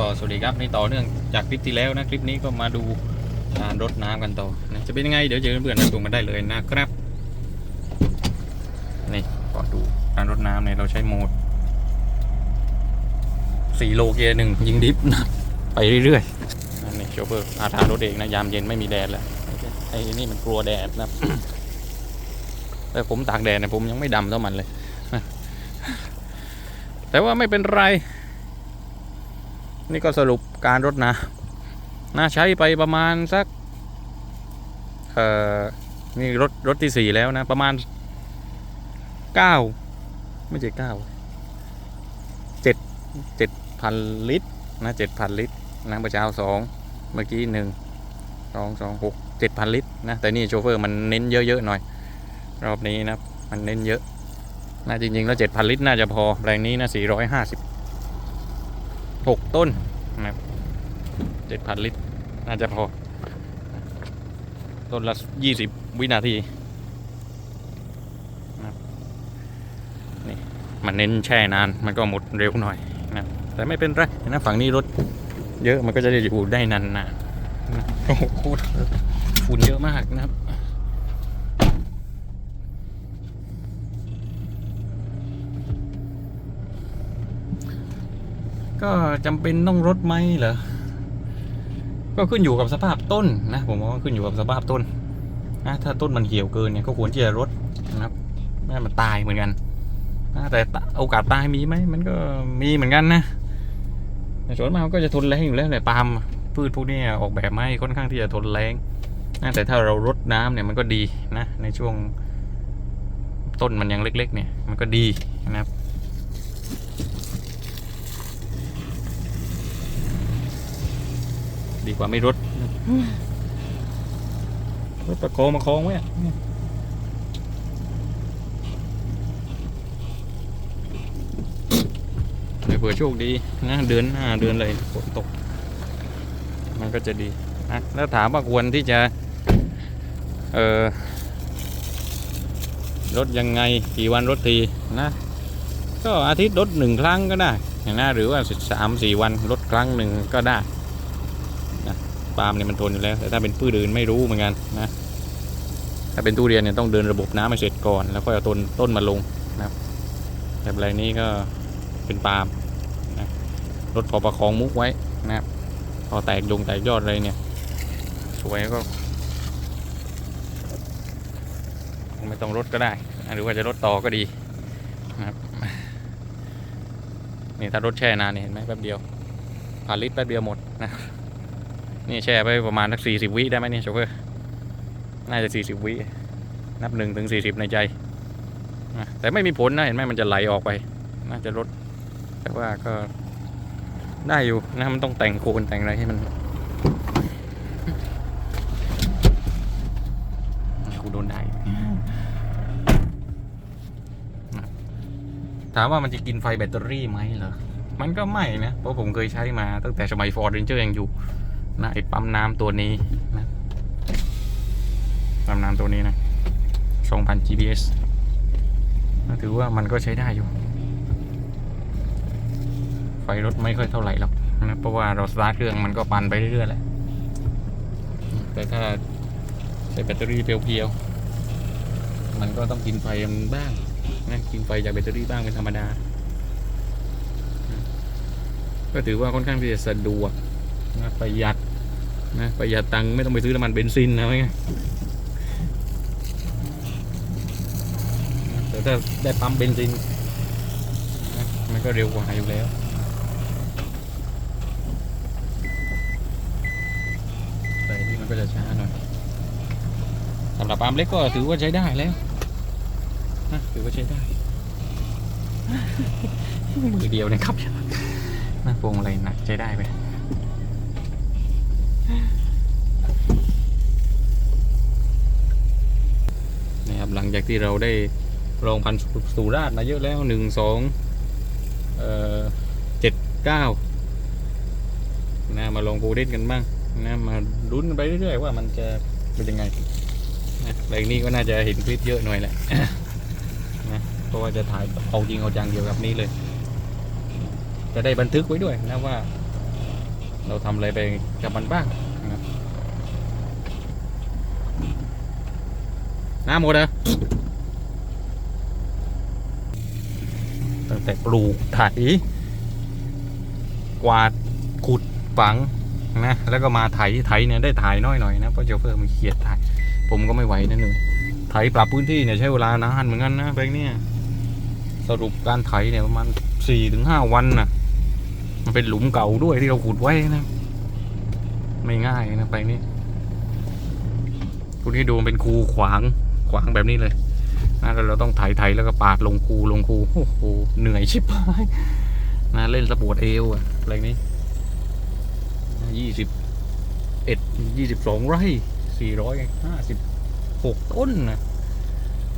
ก็สวัสดีครับนี่ต่อเนื่องจากคลิปที่แล้วนะคลิปนี้ก็มาดูการรดน้ำกันต่อนะจะเป็นยังไงเดี๋ยวเจอเพื่อนๆนะชมกันได้เลยนะครับนี่ก็ดูการรดน้ำเนี่ยเราใช้โหมด4โลเกียร์หนึ่งยิงดิฟนะไปเรื่อยๆนั่นนี่โชเฟอร์อาทารถเองนะยามเย็นไม่มีแดดแล้วไอ้นี่มันกลัวแดดนะแต่ผมตากแดดเนี่ยผมยังไม่ดำเท่ามันเลย แต่ว่าไม่เป็นไร นี่ก็สรุปการรดน้ำน่าใช้ไปประมาณสัก เอ่อ นี่รถรถที่สี่แล้วนะ ประมาณเก้าไม่ใช่เก้าเจ็ดเจ็ดพันลิตรนะเจ็ดพันลิตรนะเมื่อเช้าสองเมื่อกี้หนึ่งสองสองหกเจ็ดพันลิตรนะ แต่นี่โชเฟอร์มันเน้นเยอะๆหน่อย รอบนี้นะ มันเน้นเยอะน่าจริงๆ แล้วเจ็ดพันลิตรน่าจะพอแปลงนี้นะสี่ร้อยห้าสิบ หกต้นนะครับเจ็ดพันลิตร น่าจะพอ ต้นละยี่สิบวินาทีนะนี่มันเน้นแช่นาน มันก็หมดเร็วหน่อยนะแต่ไม่เป็นไรนะฝั่งนี้รถเยอะมันก็จะได้อยู่ได้นานๆนะโอ้โหฝุ่นเยอะมากนะครับ ก็จำเป็นต้องรดไหมเหรอ ก็ขึ้นอยู่กับสภาพต้นนะผมว่าขึ้นอยู่กับสภาพต้นนะถ้าต้นมันเหี่ยวเกินเนี่ยก็ควรที่จะรดนะครับไม่ให้มันตายเหมือนกันนะแต่โอกาสตายมีไหมมันก็มีเหมือนกันนะแต่ส่วนมากมันก็จะทนแรงอยู่แล้วแหละปาล์มพืชพวกนี้ออกแบบมาค่อนข้างที่จะทนแรงนะแต่ถ้าเรารดน้ำเนี่ยมันก็ดีนะในช่วงต้นมันยังเล็ก ๆ เนี่ยมันก็ดีนะครับ ดีกว่าไม่รดรถประโคงมาคองไว้เดี๋ยเผื่อโชคดีนะเดือนหน้าเดือนอะไรฝนตก มันก็จะดีนะแล้วถามว่าควรที่จะ เออรถยังไงกี่วันรถทีนะ ก็อาทิตย์รถหนึ่งครั้งก็ได้นะหรือว่าสามสี่วันรถครั้งหนึ่งก็ได้ ปาล์มเนี่ยมันทนอยู่แล้ว แต่ถ้าเป็นพืชอื่นไม่รู้เหมือนกันนะ ถ้าเป็นทุเรียนเนี่ยต้องเดินระบบน้ำให้เสร็จก่อน แล้วค่อยเอาต้นต้นมาลงนะครับ แต่อะไรนี้ก็เป็นปาล์มนะรถพอประคองมุกไว้นะครับ พอแตกยงแตกยอดอะไรเนี่ย สวยก็ ไม่ต้องรถก็ได้ หรือว่าจะรถต่อก็ดีนะครับนี่ถ้ารถแช่นานเนี่ยเห็นไหมแป๊บเดียวผ่านลิตรแป๊บเดียวหมดนะ นี่แช่ไปประมาณสักสี่สิบวิได้ไหมเนี่ยโชเฟอร์น่าจะสี่สิบวินับหนึ่งถึงสี่สิบในใจ แต่ไม่มีผลนะ เห็นไหมมันจะไหลออกไป น่าจะลด แต่ว่าก็ได้อยู่นะมันต้องแต่งโคนแต่งอะไรให้มันกูโดนได้ ถามว่ามันจะกินไฟแบตเตอรี่ไหมเหรอ มันก็ไม่นะ เพราะผมเคยใช้มาตั้งแต่สมัย Ford Ranger ยังอยู่ นะไอ้ปั๊มน้ำตัวนี้นะปั๊มน้ำตัวนี้นะ2,000 GPS นะถือว่ามันก็ใช้ได้อยู่ ไฟรถไม่ค่อยเท่าไหร่หรอกนะเพราะว่าเราสตาร์ทเครื่องมันก็ปั่นไปเรื่อยๆแหละแต่ถ้าใส่แบตเตอรี่เพียวๆ มันก็ต้องกินไฟบ้างนะกินไฟจากแบตเตอรี่บ้างเป็นธรรมดา ก็ถือว่าค่อนข้างที่จะสะดวกนะประหยัด นะประหยัดตังค์ไม่ต้องไปซื้อน้ำมันเบนซินนะไงแต่ถ้าได้ปั๊มเบนซินนะมันก็เร็วกว่าอยู่แล้วแต่นี่มันก็จะช้าหน่อยสำหรับปั๊มเล็กก็ถือว่าใช้ได้แล้วนะถือว่าใช้ได้มือเดียวนะครับนะพวงอะไรหนักใช้ได้ไป นะครับหลังจากที่เราได้ลองพันสุราษฎร์มาเยอะแล้วหนึ่งสองเจ็ดเก้านะมาลองโพเดนกันบ้างนะมาลุ้นไปเรื่อยๆว่ามันจะเป็นยังไงนะแรงนี้ก็น่าจะเห็นคลิปเยอะหน่อยแหละนะเพราะว่าจะถ่ายเอาจริงเอาจังเกี่ยวกับนี้เลย จะได้บันทึกไว้ด้วยนะว่า เราทำอะไรไปกับมันบ้างนะครับน้ำหมดเหรอตั้งแต่ปลูกไถกวาดขุดฝังนะแล้วก็มาไถไถเนี่ยได้ถ่ายน้อยหน่อยนะเพราะโชเฟอร์มันเขียดถ่ายผมก็ไม่ไหวนั่นเลยไถปรับพื้นที่เนี่ยใช้เวลานานเหมือนกันนะแบงค์เนี่ยสรุปการไถเนี่ยประมาณสี่ถึงห้าวันนะ มันเป็นหลุมเก่าด้วยที่เราขุดไว้นะ ไม่ง่ายนะไปนี่คุณที่ดูเป็นคูขวางขวางแบบนี้เลยนะแล้วเราต้องไถไถแล้วก็ปาดลงคูลงคูโอ้โหเหนื่อยชิบหายนะเล่นสปวดเอวอะอะไรนี้ยี่สิบเอ็ดยี่สิบสองไร่สี่ร้อยห้าสิบหกต้นนะ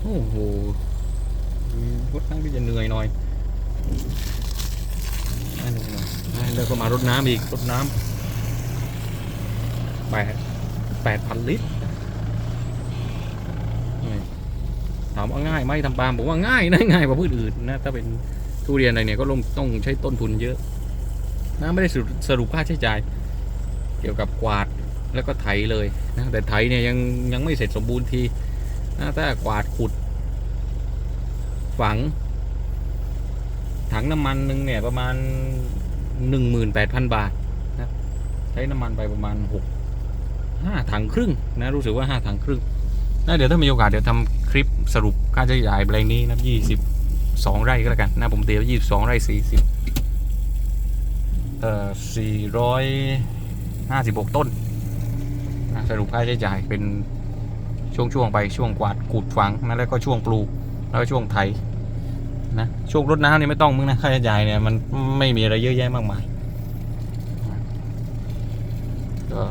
โอ้โหค่อนข้างที่จะเหนื่อยหน่อยอ่าเหนื่น่อยอ่า แล้วก็มารดน้ำอีกรดน้ำแปดแปดพันลิตรถามว่าง่ายไหมทำปาล์มผมว่าง่ายนะง่ายกว่าพืชอื่นนะถ้าเป็นทุเรียนอะไรเนี่ยก็ลงต้องใช้ต้นทุนเยอะนะไม่ได้สรุปสรุปค่าใช้จ่าย เกี่ยวกับกวาดแล้วก็ไถเลยนะแต่ไถเนี่ยยังยังไม่เสร็จสมบูรณ์ทีนะถ้ากวาดขุด ฝัง ถังน้ำมันหนึ่งเนี่ยประมาณ หนึ่งหมื่นแปดพันบาทใช้น้ำมันไปประมาณหกห้าถังครึ่งนะรู้สึกว่าห้าถังครึ่งนะเดี๋ยวถ้ามีโอกาสเดี๋ยวทำคลิปสรุปค่าใช้จ่ายแปลงนี้นะยี่สิบสองไร่ก็แล้วกันนะผมเตียวยี่สิบสองไร่สี่สิบเอ่อสี่ร้อยห้าสิบหกต้นนะสรุปค่าใช้จ่ายเป็นช่วงๆไปช่วงกวาดขูดฝังนะแล้วก็ช่วงปลูกแล้วก็ช่วงไถ นะช่วงรดน้ำนี่ไม่ต้องมึงนะค่าใช้จ่ายเนี่ยมันไม่มีอะไรเยอะแยะมากมายก็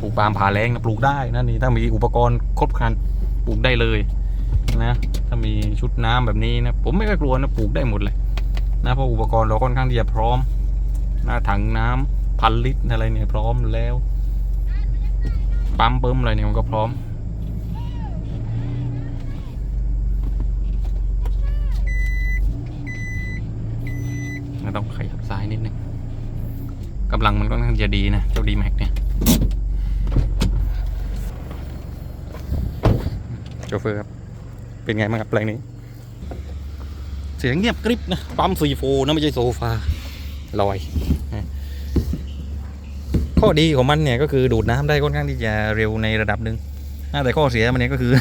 ปลูกปาล์มผ่าแรงนะปลูกได้นะนี่ถ้ามีอุปกรณ์ครบครันปลูกได้เลยนะถ้ามีชุดน้ำแบบนี้นะผมไม่ค่อยกลัวนะปลูกได้หมดเลยนะเพราะอุปกรณ์เราค่อนข้างที่จะพร้อมนะถังน้ำพันลิตรอะไรเนี่ยพร้อมแล้วปั๊มเบิ้มอะไรเนี่ยมันก็พร้อม ต้องขยับซ้ายนิดนึงกำลังมันก็ค่างจะดีนะเจ้าดีแม็กเนี่ยโชเฟอร์ครับ เป็นไงบ้างครับแปลงนี้ เสียงเงียบกริบนะ ปั๊มซีโฟนะไม่ใช่โซฟาลอย ข้อดีของมันเนี่ยก็คือดูดน้ำได้ค่อนข้างที่จะเร็วในระดับหนึ่งแต่ข้อเสียมันเนี่ยก็คือ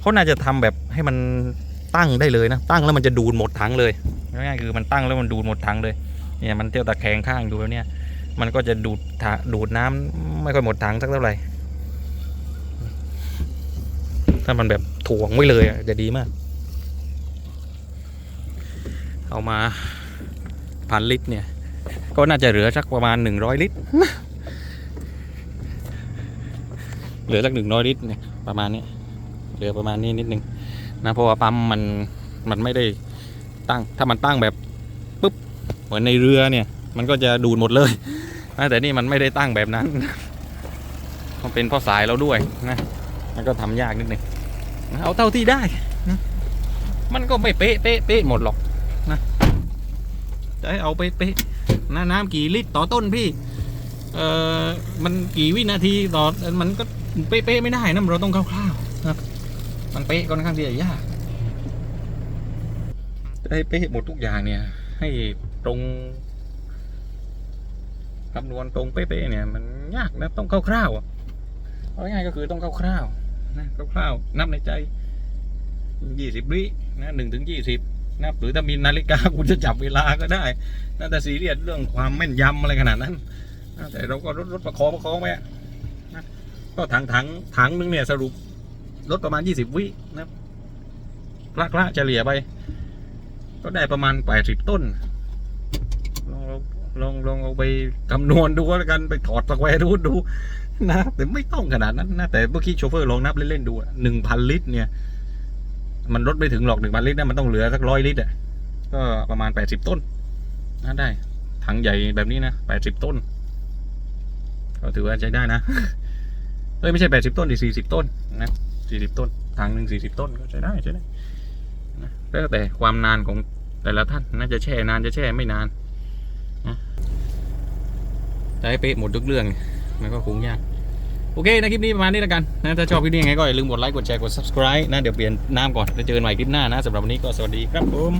เขาน่าจะทำแบบให้มันตั้งได้เลยนะ ตั้งแล้วมันจะดูดหมดถังเลย ง่ายๆคือมันตั้งแล้วมันดูดหมดถังเลยเนี่ยมันเที่ยวตะแคงข้างดูแล้วเนี่ย มันก็จะดูดถาดูดน้ำไม่ค่อยหมดถังสักเท่าไหร่ถ้ามันแบบถ่วงไว้เลยจะดีมาก เอามาพันลิตรเนี่ย ก็น่าจะเหลือสักประมาณหนึ่งร้อยลิตรเหลือสักหนึ่งร้อยลิตรเนี่ยประมาณนี้เหลือประมาณนี้นิดนึงนะเพราะว่าปั๊มมันมันไม่ได้ ตั้งถ้ามันตั้งแบบปุ๊บเหมือนในเรือเนี่ย มันก็จะดูดหมดเลยนะแต่นี่มันไม่ได้ตั้งแบบนั้นมันเป็นเพราะสายเราด้วยนะมันก็ทำยากนิดหนึ่งเอาเท่าที่ได้นะมันก็ไม่เป๊ะเป๊ะเป๊ะหมดหรอกนะจะให้เอาเป๊ะเป๊ะนะน้ำกี่ลิตรต่อต้นพี่เออมันกี่วินาทีต่อมันก็เป๊ะเป๊ะไม่ได้นะเราต้องคร่าวๆนะมันเป๊ะค่อนข้างที่จะยาก จะให้เป๊ะหมดทุกอย่างเนี่ย ให้ตรงคำนวณตรงเป๊ะๆเนี่ย มันยากนะต้องคร่าวๆเอาง่ายก็คือต้องคร่าวๆนะคร่าวๆนับในใจยี่สิบวินะหนึ่งถึงยี่สิบนับหรือถ้ามีนาฬิกาคุณจะจับเวลาก็ได้นะแต่ซีเรียสเรื่องความแม่นยำอะไรขนาดนั้นนะแต่เราก็ลดลดประคองประคองไปนะก็ถังถังถังนึงเนี่ยสรุปลดประมาณยี่สิบวินะคละคละเฉลี่ยไป ก็ได้ประมาณแปดสิบต้น ลองลองลองเอาไปคำนวณดูก็แล้วกันไปถอดสแควร์รูทดูนะแต่ไม่ต้องขนาดนั้นนะแต่เมื่อกี้โชเฟอร์ลองนับเล่นๆดูหนึ่งพันลิตรเนี่ย มันลดไม่ถึงหรอกหนึ่งพันลิตรนะมันต้องเหลือสักร้อยลิตรอะก็ประมาณแปดสิบต้นนะได้ถังใหญ่แบบนี้นะแปดสิบต้นก็ถือว่าใช้ได้นะเอ้ยไม่ใช่แปดสิบต้นดิสี่สิบต้นนะสี่สิบต้นถังหนึ่งสี่สิบต้นก็ใช้ได้ใช้ได้นะแล้วแต่ความนานของ แต่ละท่านน่าจะแช่นานจะแช่ไม่นานนะแต่ให้เป๊ะหมดทุกเรื่อง มันก็คงยากโอเคนะคลิปนี้ประมาณนี้แล้วกันนะถ้าชอบคลิปนี้ยังไงก็อย่าลืมกดไลค์กดแชร์กด subscribe นะเดี๋ยวเปลี่ยนน้ำก่อนแล้วเจอกันใหม่คลิปหน้านะสำหรับวันนี้ก็สวัสดีครับผม